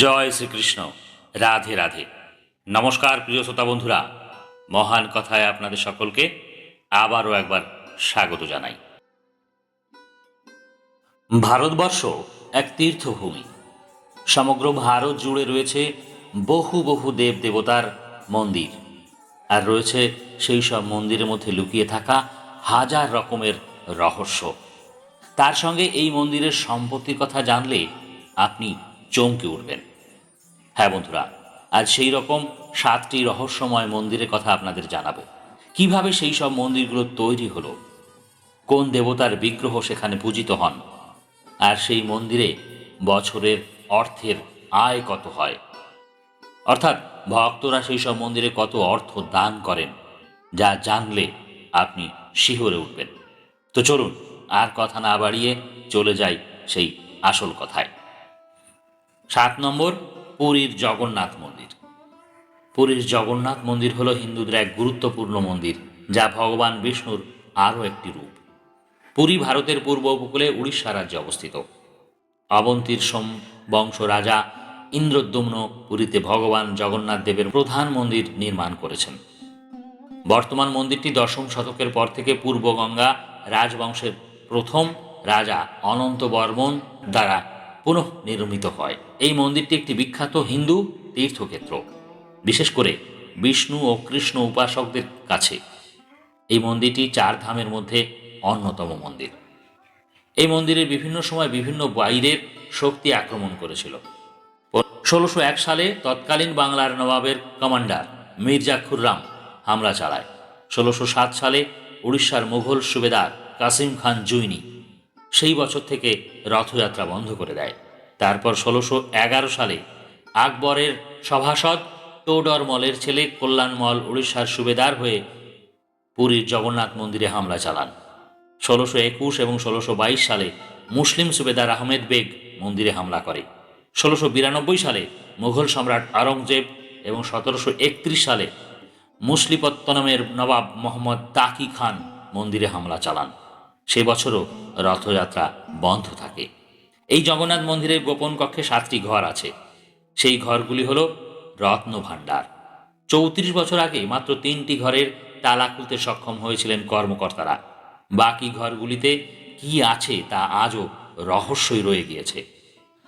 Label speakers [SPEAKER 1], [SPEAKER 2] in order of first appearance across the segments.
[SPEAKER 1] জয় শ্রীকৃষ্ণ। রাধে রাধে। নমস্কার প্রিয় শ্রোতা বন্ধুরা। মহান কথায় আপনাদের সকলকে আবারও একবার স্বাগত জানাই। ভারতবর্ষ এক তীর্থভূমি। সমগ্র ভারত জুড়ে রয়েছে বহু বহু দেব দেবতার মন্দির। আর রয়েছে সেই সব মন্দিরের মধ্যে লুকিয়ে থাকা হাজার রকমের রহস্য। তার সঙ্গে এই মন্দিরের সম্পত্তির কথা জানলে আপনি চমকে উঠবেন। হ্যাঁ বন্ধুরা আজ সেই রকম সাতটি রহস্যময় মন্দিরের কথা আপনাদের জানাব। কীভাবে সেই সব মন্দিরগুলো তৈরি হলো? কোন দেবতার বিগ্রহ সেখানে পূজিত হন? আর সেই মন্দিরে বছরের অর্থের আয় কত হয়? অর্থাৎ ভক্তরা সেই সব মন্দিরে কত অর্থ দান করেন, যা জানলে আপনি শিহরে উঠবেন। তো চলুন, আর কথা না বাড়িয়ে চলে যাই সেই আসল কথায়। সাত নম্বর পুরীর জগন্নাথ মন্দির। পুরীর জগন্নাথ মন্দির হলো হিন্দুদের এক গুরুত্বপূর্ণ মন্দির, যা ভগবান বিষ্ণুর আরও একটি রূপ। পুরী ভারতের পূর্ব উপকূলে উড়িষ্যা রাজ্যে অবস্থিত। অবন্তীর সোম বংশ রাজা ইন্দ্রদ্যুম্ন পুরীতে ভগবান জগন্নাথ দেবের প্রধান মন্দির নির্মাণ করেছেন। বর্তমান মন্দিরটি দশম শতকের পর থেকে পূর্ব গঙ্গা রাজবংশের প্রথম রাজা অনন্ত বর্মন দ্বারা পুনঃ নির্মিত হয়। এই মন্দিরটি একটি বিখ্যাত হিন্দু তীর্থক্ষেত্র, বিশেষ করে বিষ্ণু ও কৃষ্ণ উপাসকদের কাছে। এই মন্দিরটি চার ধামের মধ্যে অন্যতম মন্দির। এই মন্দিরে বিভিন্ন সময় বিভিন্ন বাইরের শক্তি আক্রমণ করেছিল। ষোলোশো এক সালে তৎকালীন বাংলার নবাবের কমান্ডার মির্জা খুররাম হামলা চালায়। ষোলোশো সাত সালে উড়িষ্যার মুঘল সুবেদার কাসিম খান জুইনি সেই বছর থেকে রথযাত্রা বন্ধ করে দেয়। তারপর ষোলোশো এগারো সালে আকবরের সভাসদ টোডর মলের ছেলে কল্যাণমল উড়িষ্যার সুবেদার হয়ে পুরীর জগন্নাথ মন্দিরে হামলা চালান। ষোলোশো একুশ এবং ষোলোশো বাইশ সালে মুসলিম সুবেদার আহমেদ বেগ মন্দিরে হামলা করে। ষোলোশো বিরানব্বই সালে মুঘল সম্রাট আওরঙ্গজেব এবং সতেরোশো একত্রিশ সালে মুসলিপত্তনমের নবাব মোহাম্মদ তাকি খান মন্দিরে হামলা চালান। সে বছরও রথযাত্রা বন্ধ থাকে। এই জগন্নাথ মন্দিরের গোপন কক্ষে সাতটি ঘর আছে। সেই ঘরগুলি হল রত্ন ভাণ্ডার। চৌত্রিশ বছর আগে মাত্র তিনটি ঘরের তালা খুলতে সক্ষম হয়েছিলেন কর্মকর্তারা। বাকি ঘরগুলিতে কি আছে তা আজও রহস্যই রয়ে গিয়েছে।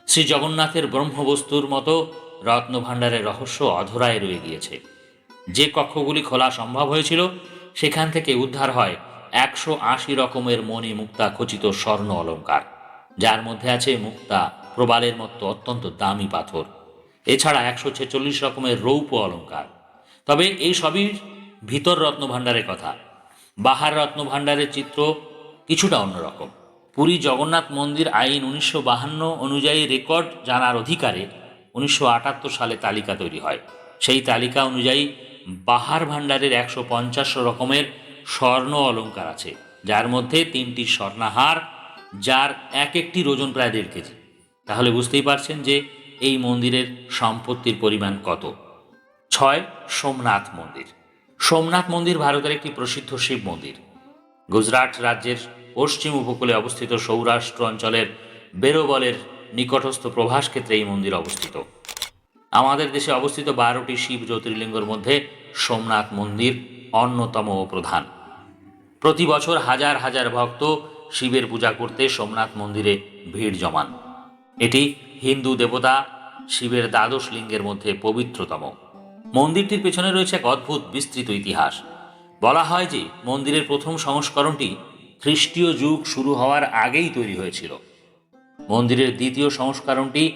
[SPEAKER 1] শ্রী জগন্নাথের ব্রহ্মবস্তুর মতো রত্নভাণ্ডারের রহস্য অধরায় রয়ে গিয়েছে। যে কক্ষগুলি খোলা সম্ভব হয়েছিল, সেখান থেকে উদ্ধার হয় একশো আশি রকমের মণি মুক্তা খচিত স্বর্ণ অলঙ্কার, যার মধ্যে আছে মুক্তা প্রবালের মতো অত্যন্ত দামি পাথর। এছাড়া একশো ছেচল্লিশ রকমের রৌপ্য অলঙ্কার। তবে এই সবই ভিতর রত্নভাণ্ডারের কথা। বাহার রত্নভাণ্ডারের চিত্র কিছুটা অন্যরকম পুরী জগন্নাথ মন্দির আইন উনিশশো বাহান্ন অনুযায়ী রেকর্ড জানার অধিকারে উনিশশো আটাত্তর সালে তালিকা তৈরি হয়। সেই তালিকা অনুযায়ী বাহার ভাণ্ডারের একশো পঞ্চাশ রকমের স্বর্ণ অলঙ্কার আছে, যার মধ্যে তিনটি স্বর্ণাহার, যার এক একটির ওজন প্রায় দেড় কেজি। তাহলে বুঝতেই পারছেন যে এই মন্দিরের সম্পত্তির পরিমাণ কত। ছয়, সোমনাথ মন্দির। সোমনাথ মন্দির ভারতের একটি প্রসিদ্ধ শিব মন্দির। গুজরাট রাজ্যের পশ্চিম উপকূলে অবস্থিত সৌরাষ্ট্র অঞ্চলের বেরোবলের নিকটস্থ প্রভাস ক্ষেত্রে এই মন্দির অবস্থিত। আমাদের দেশে অবস্থিত বারোটি শিব জ্যোতির্লিঙ্গর মধ্যে সোমনাথ মন্দির অন্যতম প্রধান। প্রতি বছর হাজার হাজার ভক্ত শিবের পূজা করতে সোমনাথ মন্দিরে ভিড় জমান। এটি হিন্দু দেবতা শিবের দ্বাদশ লিঙ্গের মধ্যে পবিত্রতম। মন্দিরটির পেছনে রয়েছে এক অদ্ভুত বিস্তৃত ইতিহাস। বলা হয় যে মন্দিরের প্রথম সংস্করণটি খ্রিস্টীয় যুগ শুরু হওয়ার আগেই তৈরি হয়েছিল। মন্দিরের দ্বিতীয় সংস্করণটি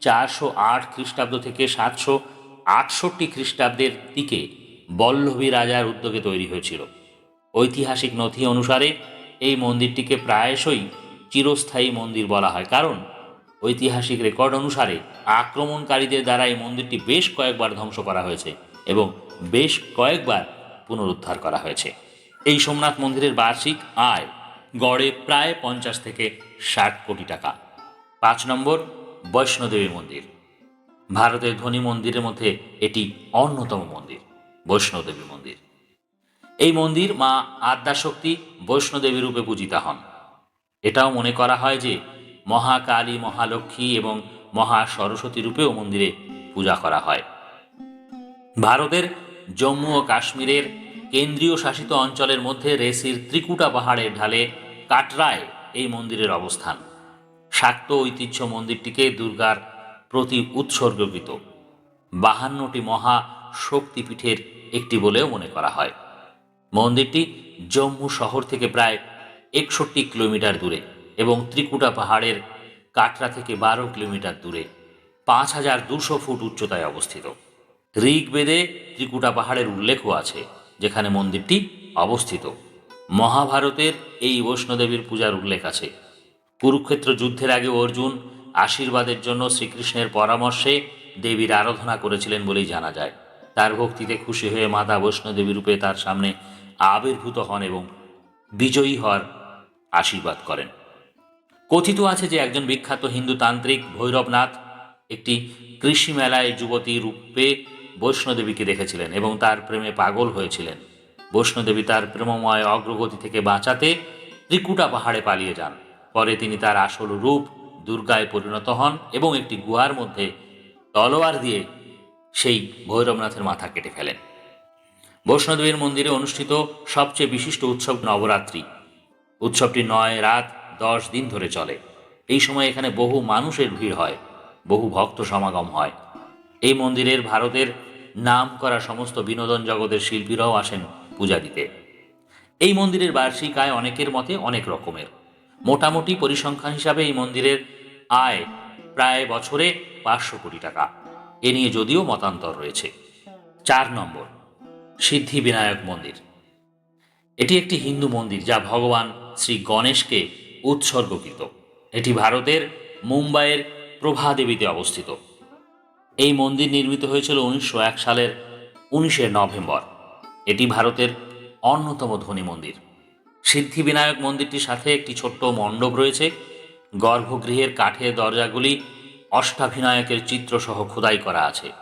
[SPEAKER 1] চারশো আট খ্রিস্টাব্দ থেকে সাতশো আটষট্টি খ্রিস্টাব্দের দিকে বল্লভী রাজার উদ্যোগে তৈরি হয়েছিল। ঐতিহাসিক নথি অনুসারে এই মন্দিরটিকে প্রায়শই চিরস্থায়ী মন্দির বলা হয়, কারণ ঐতিহাসিক রেকর্ড অনুসারে আক্রমণকারীদের দ্বারা এই মন্দিরটি বেশ কয়েকবার ধ্বংস করা হয়েছে এবং বেশ কয়েকবার পুনরুদ্ধার করা হয়েছে। এই সোমনাথ মন্দিরের বার্ষিক আয় গড়ে প্রায় পঞ্চাশ থেকে ষাট কোটি টাকা। পাঁচ নম্বর, বৈষ্ণোদেবী মন্দির। ভারতের ধনী মন্দিরের মধ্যে এটি অন্যতম মন্দির। বৈষ্ণোদেবী মন্দির। এই মন্দির মা আদ্যাশক্তি বৈষ্ণোদেবী রূপে পূজিতা হন। এটাও মনে করা হয় যে মহাকালী, মহালক্ষ্মী এবং মহা সরস্বতী রূপেও মন্দিরে পূজা করা হয়। ভারতের জম্মু ও কাশ্মীরের কেন্দ্রীয় শাসিত অঞ্চলের মধ্যে রেসির ত্রিকুটা পাহাড়ের ঢালে কাটরায় এই মন্দিরের অবস্থান। শাক্ত ঐতিহ্য মন্দিরটিকে দুর্গার প্রতি উৎসর্গকৃত। বাহান্নটি মহা শক্তিপীঠের একটি বলেও মনে করা হয়। মন্দিরটি জম্মু শহর থেকে প্রায় একষট্টি কিলোমিটার দূরে এবং ত্রিকুটা পাহাড়ের কাটরা থেকে বারো কিলোমিটার দূরে, পাঁচ হাজার দুশো ফুট উচ্চতায় অবস্থিত। ঋগ্বেদে ত্রিকুটা পাহাড়ের উল্লেখও আছে, যেখানে মন্দিরটি অবস্থিত। মহাভারতের এই বৈষ্ণোদেবীর পূজার উল্লেখ আছে। কুরুক্ষেত্র যুদ্ধের আগে অর্জুন আশীর্বাদের জন্য শ্রীকৃষ্ণের পরামর্শে দেবীর আরাধনা করেছিলেন বলেই জানা যায়। তার ভক্তিতে খুশি হয়ে মাতা বৈষ্ণোদেবী রূপে তার সামনে আবির্ভূত হন এবং বিজয়ী হওয়ার আশীর্বাদ করেন। কথিত আছে যে একজন বিখ্যাত হিন্দু তান্ত্রিক ভৈরবনাথ একটি কৃষি মেলায় যুবতী রূপে বৈষ্ণোদেবীকে দেখেছিলেন এবং তার প্রেমে পাগল হয়েছিলেন। বৈষ্ণোদেবী তার প্রেমময় অগ্রগতি থেকে বাঁচাতে ত্রিকুটা পাহাড়ে পালিয়ে যান। পরে তিনি তার আসল রূপ দুর্গায় পরিণত হন এবং একটি গুহার মধ্যে তলোয়ার দিয়ে সেই ভৈরবনাথের মাথা কেটে ফেলেন। বৈষ্ণোদেবীর মন্দিরে অনুষ্ঠিত সবচেয়ে বিশিষ্ট উৎসব নবরাত্রি। উৎসবটি নয়, রাত দশ দিন ধরে চলে। এই সময় এখানে বহু মানুষের ভিড় হয়, বহু ভক্ত সমাগম হয়। এই মন্দিরের ভারতের নাম করা সমস্ত বিনোদন জগতের শিল্পীরাও আসেন পূজা দিতে। এই মন্দিরের বার্ষিক আয় অনেকের মতে অনেক রকমের। মোটামুটি পরিসংখ্যান হিসাবে এই মন্দিরের আয় প্রায় বছরে পাঁচশো কোটি টাকা। এ নিয়ে যদিও মতান্তর রয়েছে। চার নম্বর সিদ্ধি বিনায়ক মন্দির। এটি একটি হিন্দু মন্দির যা ভগবান শ্রী গণেশকে উৎসর্গকৃত। এটি ভারতের মুম্বাইয়ের প্রভাদেবীতে অবস্থিত। এই মন্দির নির্মিত হয়েছিল উনিশশো এক সালের উনিশে নভেম্বর। এটি ভারতের অন্যতম ধনী মন্দির। সিদ্ধিবিনায়ক মন্দিরটির সাথে একটি ছোট্ট মণ্ডপ রয়েছে। গর্ভগৃহের কাঠের দরজাগুলি অষ্টাভিনায়কের চিত্রসহ খোদাই করা আছে।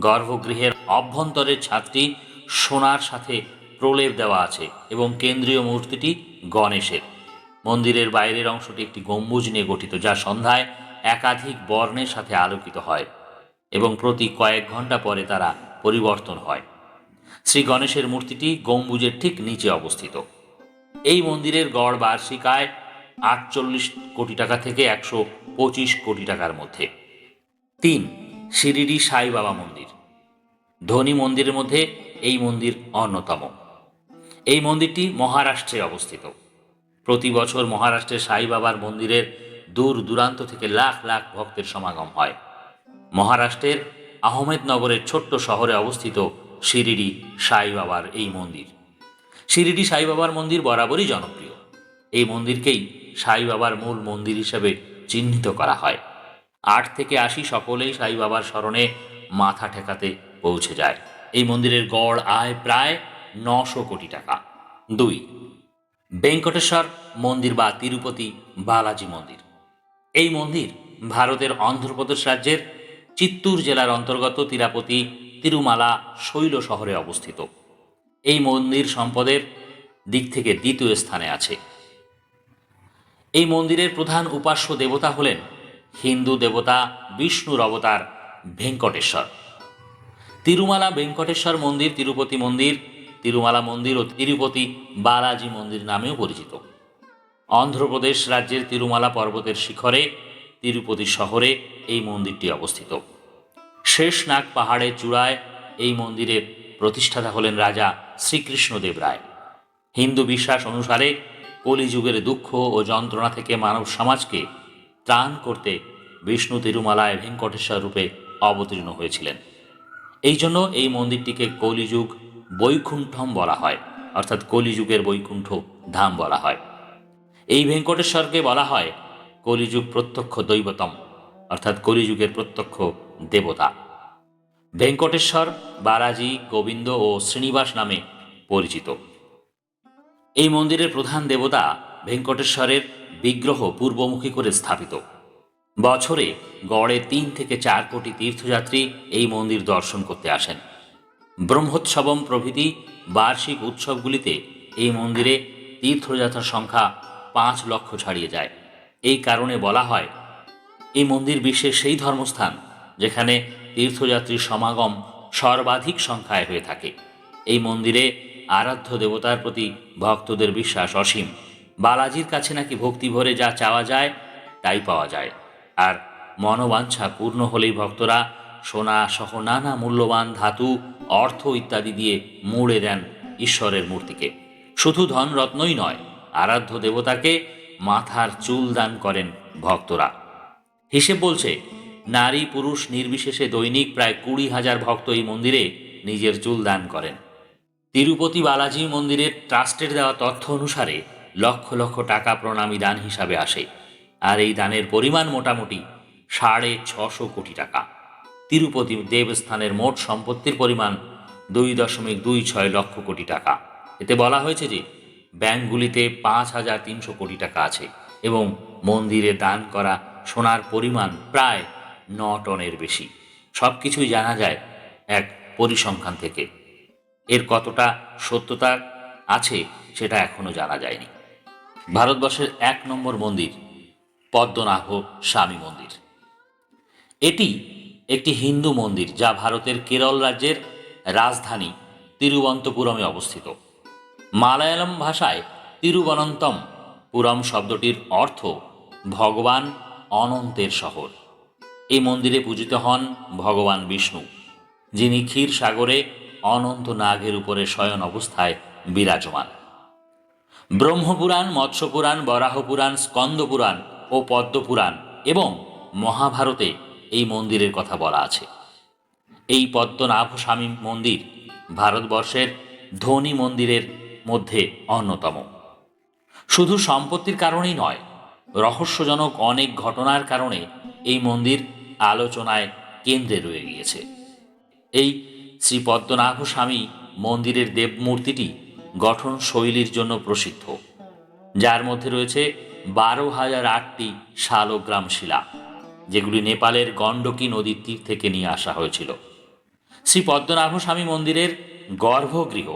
[SPEAKER 1] গর্ভগৃহের অভ্যন্তরের ছাদটি সোনার সাথে প্রলেপ দেওয়া আছে এবং কেন্দ্রীয় মূর্তিটি গণেশের। মন্দিরের বাইরের অংশটি একটি গম্বুজ নিয়ে গঠিত, যা সন্ধ্যায় একাধিক বর্ণের সাথে আলোকিত হয় এবং প্রতি কয়েক ঘণ্টা পরে তারা পরিবর্তন হয়। শ্রী গণেশের মূর্তিটি গম্বুজের ঠিক নিচে অবস্থিত। এই মন্দিরের গড় বার্ষিক আয় আটচল্লিশ কোটি টাকা থেকে একশো পঁচিশ কোটি টাকার মধ্যে। তিন, শিরিডি সাই বাবা মন্দির। ধনী মন্দিরের মধ্যে এই মন্দির অন্যতম। এই মন্দিরটি মহারাষ্ট্রে অবস্থিত। প্রতি বছর মহারাষ্ট্রের সাই বাবার মন্দিরের দূর দূরান্ত থেকে লাখ লাখ ভক্তের সমাগম হয়। মহারাষ্ট্রের আহমেদনগরের ছোট্ট শহরে অবস্থিত শিরিডি সাই বাবার এই মন্দির। শিরিডি সাই বাবার মন্দির বরাবরই জনপ্রিয়। এই মন্দিরকেই সাই বাবার মূল মন্দির হিসেবে চিহ্নিত করা হয়। আট থেকে আশি সকলেই সাই বাবার স্মরণে মাথা ঠেকাতে পৌঁছে যায়। এই মন্দিরের গড় আয় প্রায় নশো কোটি টাকা। দুই, বেঙ্কটেশ্বর মন্দির বা তিরুপতি বালাজি মন্দির। এই মন্দির ভারতের অন্ধ্রপ্রদেশ রাজ্যের চিত্তুর জেলার অন্তর্গত তিরাপতি তিরুমালা শৈল শহরে অবস্থিত। এই মন্দির সম্পদের দিক থেকে দ্বিতীয় স্থানে আছে। এই মন্দিরের প্রধান উপাস্য দেবতা হলেন হিন্দু দেবতা বিষ্ণুর অবতার ভেঙ্কটেশ্বর। তিরুমালা ভেঙ্কটেশ্বর মন্দির, তিরুপতি মন্দির, তিরুমালা মন্দির ও তিরুপতি বালাজি মন্দির নামেও পরিচিত। অন্ধ্রপ্রদেশ রাজ্যের তিরুমালা পর্বতের শিখরে, তিরুপতি শহরে এই মন্দিরটি অবস্থিত। শেষনাগ পাহাড়ের চূড়ায় এই মন্দিরের প্রতিষ্ঠাতা হলেন রাজা শ্রীকৃষ্ণদেব রায়। হিন্দু বিশ্বাস অনুসারে কলিযুগের দুঃখ ও যন্ত্রণা থেকে মানব সমাজকে ত্রাণ করতে বিষ্ণু তিরুমালায় ভেঙ্কটেশ্বর রূপে অবতীর্ণ হয়েছিলেন। এই জন্য এই মন্দিরটিকে কলিযুগ বৈকুণ্ঠম বলা হয়, অর্থাৎ কলিযুগের বৈকুণ্ঠ ধাম বলা হয়। এই ভেঙ্কটেশ্বরকে বলা হয় কলিযুগ প্রত্যক্ষ দৈবতম, অর্থাৎ কলিযুগের প্রত্যক্ষ দেবতা। ভেঙ্কটেশ্বর, বালাজি, গোবিন্দ ও শ্রীনিবাস নামে পরিচিত। এই মন্দিরের প্রধান দেবতা ভেঙ্কটেশ্বরের বিগ্রহ পূর্বমুখী করে স্থাপিত। বছরে গড়ে তিন থেকে চার কোটি তীর্থযাত্রী এই মন্দির দর্শন করতে আসেন। ব্রহ্মোৎসবম প্রভৃতি বার্ষিক উৎসবগুলিতে এই মন্দিরে তীর্থযাত্রার সংখ্যা পাঁচ লক্ষ ছাড়িয়ে যায়। এই কারণে বলা হয়, এই মন্দির বিশ্বের সেই ধর্মস্থান যেখানে তীর্থযাত্রীর সমাগম সর্বাধিক সংখ্যায় হয়ে থাকে। এই মন্দিরে আরাধ্য দেবতার প্রতি ভক্তদের বিশ্বাস অসীম। বালাজির কাছে নাকি ভক্তি ভরে যা চাওয়া যায়, তাই পাওয়া যায়। আর মনোবাঞ্ছা পূর্ণ হলেই ভক্তরা সোনা সহ নানা মূল্যবান ধাতু, অর্থ ইত্যাদি দিয়ে মুড়ে দেন ঈশ্বরের মূর্তিকে। শুধু ধনরত্নই নয়, আরাধ্য দেবতাকে মাথার চুল দান করেন ভক্তরা। হিসেব বলছে নারী পুরুষ নির্বিশেষে দৈনিক প্রায় কুড়ি হাজার ভক্ত এই মন্দিরে নিজের চুল দান করেন। তিরুপতি বালাজি মন্দিরের ট্রাস্টের দেওয়া তথ্য অনুসারে লক্ষ লক্ষ টাকা প্রণামী দান হিসাবে আসে, আর এই দানের পরিমাণ মোটামুটি সাড়ে ছশো কোটি টাকা। তিরুপতি দেবস্থানের মোট সম্পত্তির পরিমাণ দুই দশমিক দুই ছয় লক্ষ কোটি টাকা। এতে বলা হয়েছে যে, ব্যাংকগুলিতে পাঁচ হাজার তিনশো কোটি টাকা আছে এবং মন্দিরে দান করা সোনার পরিমাণ প্রায় ন টনের বেশি। সব কিছুই জানা যায় এক পরিসংখ্যান থেকে। এর কতটা সত্যতা আছে সেটা এখনও জানা যায়নি। ভারতবর্ষের এক নম্বর মন্দির পদ্মনাভ স্বামী মন্দির। এটি একটি হিন্দু মন্দির যা ভারতের কেরল রাজ্যের রাজধানী তিরুবন্তপুরমে অবস্থিত। মালায়ালম ভাষায় তিরুবনন্তম পুরম শব্দটির অর্থ ভগবান অনন্তের শহর। এই মন্দিরে পূজিত হন ভগবান বিষ্ণু, যিনি ক্ষীর সাগরে অনন্ত নাগের উপরে শয়ন অবস্থায় বিরাজমান। ব্রহ্মপুরাণ, মৎস্যপুরাণ, বরাহপুরাণ, স্কন্দপুরাণ ও পদ্মপুরাণ এবং মহাভারতে এই মন্দিরের কথা বলা আছে। এই পদ্মনাভ স্বামী মন্দির ভারতবর্ষের ধনী মন্দিরের মধ্যে অন্যতম। শুধু সম্পত্তির কারণেই নয়, রহস্যজনক অনেক ঘটনার কারণে এই মন্দির আলোচনায় কেন্দ্রে রয়ে গিয়েছে। এই শ্রী পদ্মনাভ স্বামী মন্দিরের দেবমূর্তিটি গঠন শৈলীর জন্য প্রসিদ্ধ। যার মধ্যে রয়েছে বারো হাজার আটটি শালগ্রাম শিলা, যেগুলি নেপালের গণ্ডকী নদীর তীর থেকে নিয়ে আসা হয়েছিল। শ্রী পদ্মনাভ স্বামী মন্দিরের গর্ভগৃহ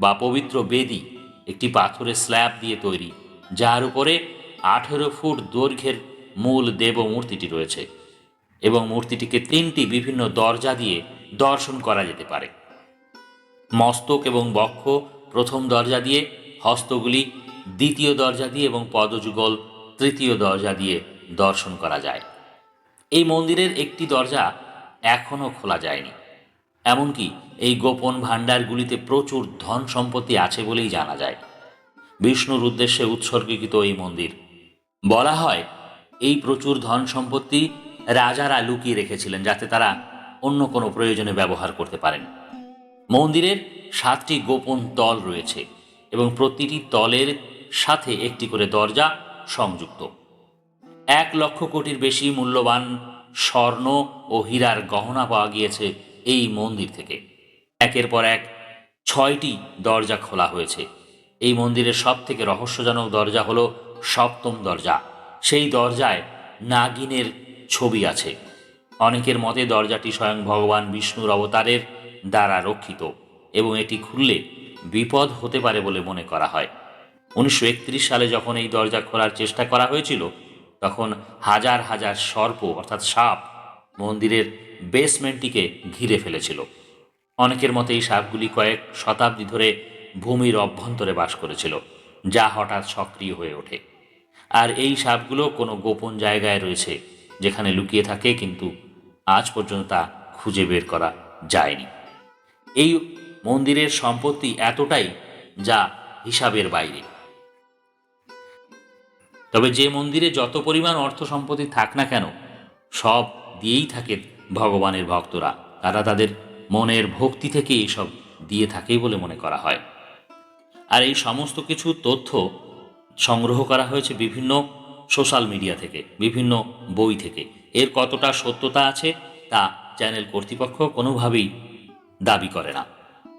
[SPEAKER 1] বা পবিত্র বেদি একটি পাথরের স্ল্যাব দিয়ে তৈরি, যার উপরে আঠেরো ফুট দৈর্ঘ্যের মূল দেবমূর্তিটি রয়েছে এবং মূর্তিটিকে তিনটি বিভিন্ন দরজা দিয়ে দর্শন করা যেতে পারে। মস্তক এবং বক্ষ প্রথম দরজা দিয়ে, হস্তগুলি দ্বিতীয় দরজা দিয়ে এবং পদযুগল তৃতীয় দরজা দিয়ে দর্শন করা যায়। এই মন্দিরের একটি দরজা এখনও খোলা যায়নি। এমনকি এই গোপন ভাণ্ডারগুলিতে প্রচুর ধন সম্পত্তি আছে বলেই জানা যায়। বিষ্ণুর উদ্দেশ্যে উৎসর্গীকৃত এই মন্দির। বলা হয়, এই প্রচুর ধন সম্পত্তি রাজারা লুকিয়ে রেখেছিলেন যাতে তারা অন্য কোনো প্রয়োজনে ব্যবহার করতে পারেন। মন্দিরের সাতটি গোপন তল রয়েছে এবং প্রতিটি তলের সাথে একটি করে দরজা সংযুক্ত। এক লক্ষ কোটির বেশি মূল্যবান স্বর্ণ ও হীরার গহনা পাওয়া গিয়েছে এই মন্দির থেকে। একের পর এক ছয়টি দরজা খোলা হয়েছে। এই মন্দিরের সব থেকে রহস্যজনক দরজা হলো সপ্তম দরজা। সেই দরজায় নাগিনের ছবি আছে। অনেকের মতে দরজাটি স্বয়ং ভগবান বিষ্ণুর অবতারের দ্বারা রক্ষিত এবং এটি খুললে বিপদ হতে পারে বলে মনে করা হয়। উনিশশো একত্রিশ সালে যখন এই দরজা খোলার চেষ্টা করা হয়েছিল, তখন হাজার হাজার সর্প অর্থাৎ সাপ মন্দিরের বেসমেন্টটিকে ঘিরে ফেলেছিল। অনেকের মতে এই সাপগুলি কয়েক শতাব্দী ধরে ভূমির অভ্যন্তরে বাস করেছিল, যা হঠাৎ সক্রিয় হয়ে ওঠে। আর এই সাপগুলো কোনো গোপন জায়গায় রয়েছে, যেখানে লুকিয়ে থাকে, কিন্তু আজ পর্যন্ত তা খুঁজে বের করা যায়নি। এই মন্দিরের সম্পত্তি এতটাই যা হিসাবের বাইরে। তবে যে মন্দিরে যত পরিমাণ অর্থ সম্পত্তি থাক না কেন, সব দিয়েই থাকে ভগবানের ভক্তরা। তারা তাদের মনের ভক্তি থেকে এইসব দিয়ে থাকেই বলে মনে করা হয়। আর এই সমস্ত কিছু তথ্য সংগ্রহ করা হয়েছে বিভিন্ন সোশ্যাল মিডিয়া থেকে, বিভিন্ন বই থেকে। এর কতটা সত্যতা আছে তা চ্যানেল কর্তৃপক্ষ কোনোভাবেই দাবি করে না।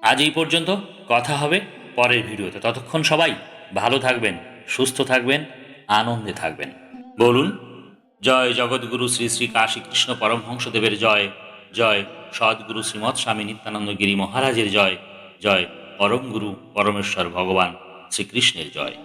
[SPEAKER 1] আজ এই পর্যন্ত, কথা হবে পরের ভিডিওতে। ততক্ষণ সবাই ভালো থাকবেন, সুস্থ থাকবেন, আনন্দে থাকবেন। বলুন, জয় জগৎগুরু শ্রী শ্রী কাশী কৃষ্ণ পরমহংসদেবের জয় জয় সদ্গুরু শ্রীমৎ স্বামী নিত্যানন্দ গিরি মহারাজের জয় জয় পরম গুরু পরমেশ্বর ভগবান শ্রীকৃষ্ণের জয়।